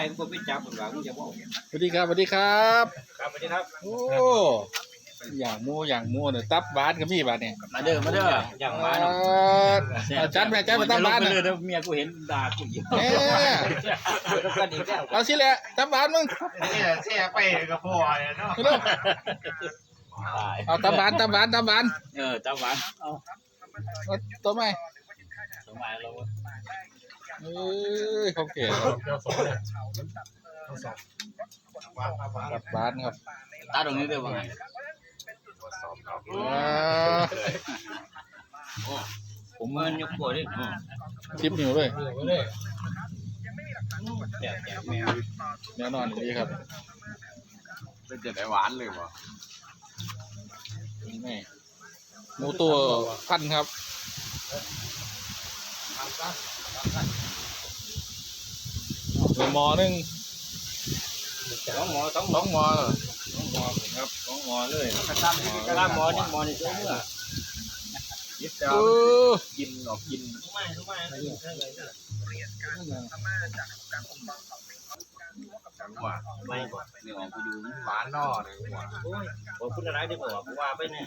ายก็ไปจับมันว่ากูจะบอกสวัสดีครับสวัสดีครับ ครับสวัสดีครับ โอ้อย่างหมูอย่างหมูเนี่ยตับบานก็มีบานเนี่ยมาเด้อมาเด้ออย่างเอมาเนาะอเอาจัดแม่จัดไปตับบานเลน่ะยเมียกูเห็นด่ากูอยู่เอ้ยกันอีกแล้วเอาสิแหละตับบานมึงนี่แช่ไปกับพ่อเนี่ยเนาะเอาเร็วตายเอาตับบานตับบานตับบานเออตาหวานเอาเอาตัวไหม สมัยเราเอ้ยเขาเก๋ตับบานครับตาตรงนี้เด้อว่าไงอ่าผมเงินยกปวดดิคลิปนิ้วเลยแจกแจกแมวแน่นอนดีครับเป็นจะได้หวานเลยบ่นี่หมูตัวพันครับ หนึ่งหมอหนึ่งสองหมอสองหสมอองหมอสองหมอครับสองหมอเลยกระทำกระทำหมอนี่หมอนี่ตัวเมื่อยิบเออกินออกกินทุกไม่ทุกไม่จังหวะไม่ก่อนนี่ออกกูอยู่หวานนอเลยหวาโอ้ยผมพูดอะไรดีกว่าผมว่าไปเนี่ย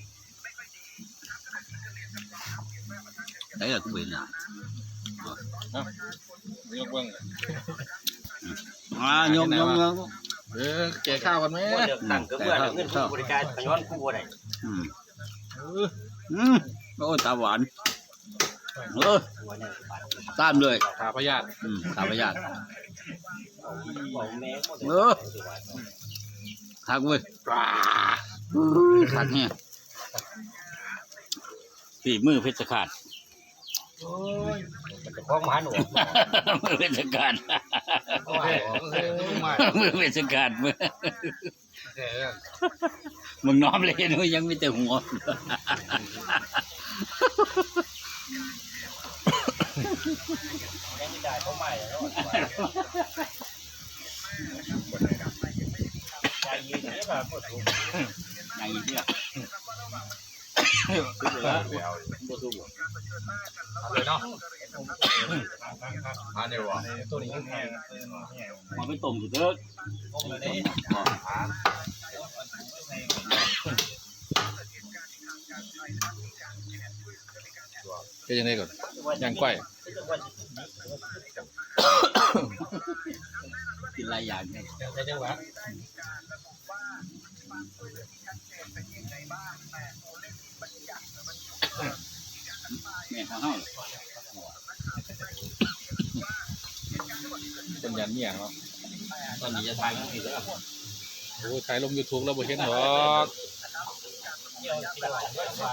ได้กูเห็นอะยกเบิ้งอ่ายกยกยกเออแกะข้าวกันไหมเลือกตั้งก็เมื่อเงินบริการย้อนกูอะไรอืมอืมโอ้ตาหวานเออตามเลยขาพยาธิอืมตาประหยัดบอกแม่เออทักเว้ยทักเนี่ยฝีมือเพชรขาด จะพ้องมาหนูมือเพชรขาดมือเพชรขาดมือมึงน้อมเลยนุ้ยยังไม่แต่หัวยังไม่ได้เขาใหม่แล้วใจเย็นนี่แบบปวดหัวอย่างนี้เนี่ย เลยเนาะอันนี้วะตัวนี้แพงมันไม่ต้มสุดเด้อเป็นยังไงก่อนย่างก้อยกินหลายอย่างเนี่ยในจังหวัด แม่ข้าวเฮาเป็นยันเนี่ยเนาะตอนนี้จะทายกันอีกแล้วโอ้ยถ่ายลงยูทูบแล้วบ่เห็นหรอกเที่ยวที่หลังด้วยว่า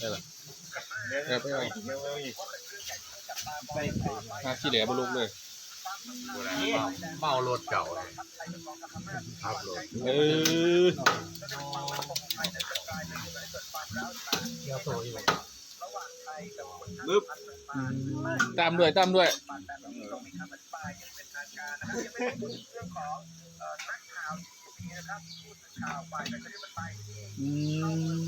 เออเออไปไป หน้าที่เหลือบลูกเลยเมารถเก่าเลยครับรถเออเที่ยวโตอยู่ตามด้วยตามด้วยอืม